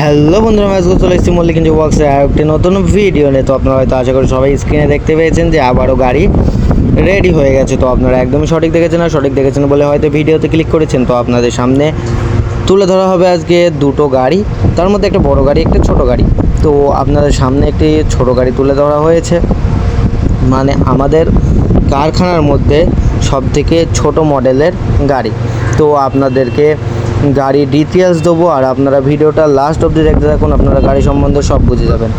Hello বন্ধুরা match চলে এসেছি মল্লিক কিন্তু ওয়ার্কসে আর একটি নতুন ভিডিও নিয়ে, তো আপনারা হয়তো আশা করি সবাই স্ক্রিনে দেখতে পেয়েছেন যে আবারও গাড়ি রেডি হয়ে গেছে। তো আপনারা একদমই সঠিক দেখেছেন, আর সঠিক দেখেছেন বলে হয়তো ভিডিওতে ক্লিক করেছেন। তো আপনাদের সামনে তুলে ধরা হবে আজকে দুটো গাড়ি। তার মধ্যে একটা বড় গাড়ি, একটা ছোট গাড়ি। তো আপনাদের সামনে একটি ছোট গাড়ি তুলে ধরা হয়েছে। মানে আমাদের কারখানার মধ্যে সবথেকে ছোট মডেলের গাড়ি। তো আপনাদেরকে গাড়ি ডিটেলস দেবো আর আপনারা ভিডিওটা লাস্ট অবধি দেখতে থাকুন, আপনারা গাড়ি সম্বন্ধে সব বুঝে যাবেন।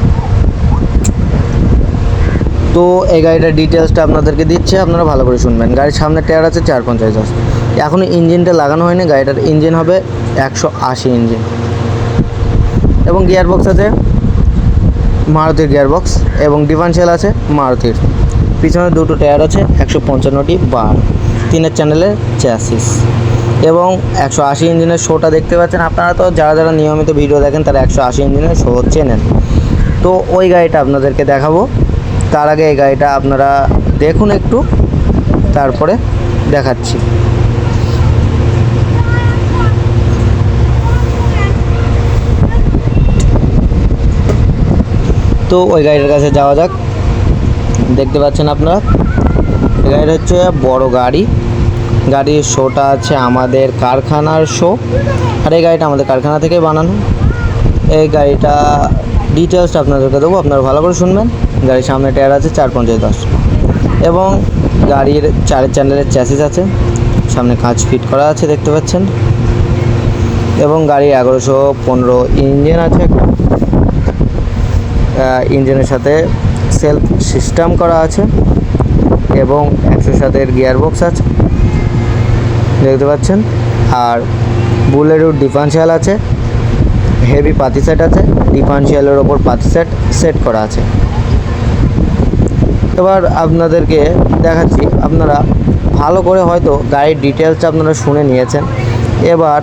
তো এই গাড়িটার ডিটেলসটা আপনাদেরকে দিচ্ছে, আপনারা ভালো করে শুনবেন। গাড়ির সামনে টায়ার আছে, চার পঞ্চাশ দশ। এখনও ইঞ্জিনটা লাগানো হয়নি, গাড়িটার ইঞ্জিন হবে একশো আশি ইঞ্জিন। এবং গিয়ার বক্স আছে, মারুতির গিয়ার বক্স এবং ডিফারেন্সিয়াল আছে, মারুতির। পিছনে দুটো টায়ার আছে, একশো পঞ্চান্নটি বার। তিনের চ্যানেলের চ্যাসিস এবং একশো আশি ইঞ্জিনের শোটা দেখতে পাচ্ছেন আপনারা তো, যারা যারা নিয়মিত ভিডিও দেখেন তারা একশো আশি ইঞ্জিনের শো চেনেন তো ওই গাড়িটা আপনাদেরকে দেখাবো। তার আগে এই গাড়িটা আপনারা দেখুন একটু, তারপরে দেখাচ্ছি। তো ওই গাড়িটার কাছে যাওয়া যাক। দেখতে পাচ্ছেন আপনারা? গাড়িটা হচ্ছে বড় গাড়ি। গাড়ির শোটা আছে আমাদের কারখানার শো। আর এই গাড়িটা আমাদের কারখানা থেকে বানানো। এই গাড়িটা ডিটেলসটা আপনাদেরকে দেবো, আপনারা ভালো করে শুনবেন। গাড়ির সামনে টায়ার আছে, চার পঞ্চাশ দশ। এবং গাড়ির চারের চ্যানেলের চ্যাসিস আছে, সামনে কাঁচ ফিট করা আছে, দেখতে পাচ্ছেন। এবং গাড়ির এগারোশো পনেরো ইঞ্জিন আছে। ইঞ্জিনের সাথে সেলফ সিস্টেম করা আছে। এবং একশো সাতের গিয়ার বক্স আছে। দেখতে পাচ্ছেন। আর বুলেরও ডিফারেন্সিয়াল আছে। হেভি পাতি সেট আছে। ডিফারেন্সিয়ালের ওপর পাতি সেট সেট করা আছে। এবার আপনাদেরকে দেখাচ্ছি, আপনারা ভালো করে হয়তো গাড়ির ডিটেলসটা আপনারা শুনে নিয়েছেন। এবার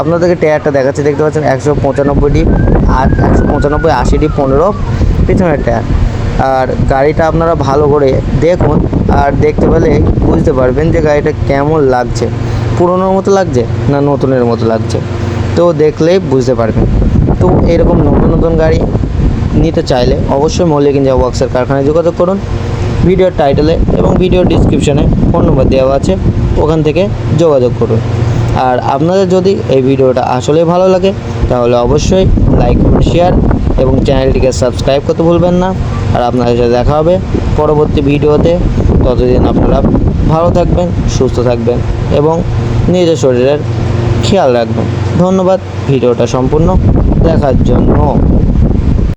আপনাদেরকে টায়ারটা দেখাচ্ছি, দেখতে পাচ্ছেন একশো পঁচানব্বইটি আর একশো পঁচানব্বই আশিটি পনেরো পিছনের টায়ার আর গাড়িটা আপনারা ভালো করে দেখুন আর দেখতে পেলে বুঝতে পারবেন যে গাড়িটা কেমন লাগছে। পুরোনোর মতো লাগছে না নতুনের মতো লাগছে? তো দেখলেই বুঝতে পারবেন। তো এরকম নতুন নতুন গাড়ি নিতে চাইলে অবশ্যই মল্লিক ইঞ্জিয়া ওয়ার্কসের কারখানায় যোগাযোগ করুন। ভিডিওর টাইটেলে এবং ভিডিওর ডিসক্রিপশনে ফোন নম্বর দেওয়া আছে, ওখান থেকে যোগাযোগ করুন। আর আপনাদের যদি এই ভিডিওটা আসলেই ভালো লাগে, তাহলে অবশ্যই লাইক শেয়ার এবং চ্যানেলটিকে সাবস্ক্রাইব করতে ভুলবেন না। আর আপনাদের সাথে দেখা হবে পরবর্তী ভিডিওতে। ততদিন আপনারা ভালো থাকবেন, সুস্থ থাকবেন। এবং নিজের শরীরের খেয়াল রাখবেন। ধন্যবাদ ভিডিওটা সম্পূর্ণ দেখার জন্য।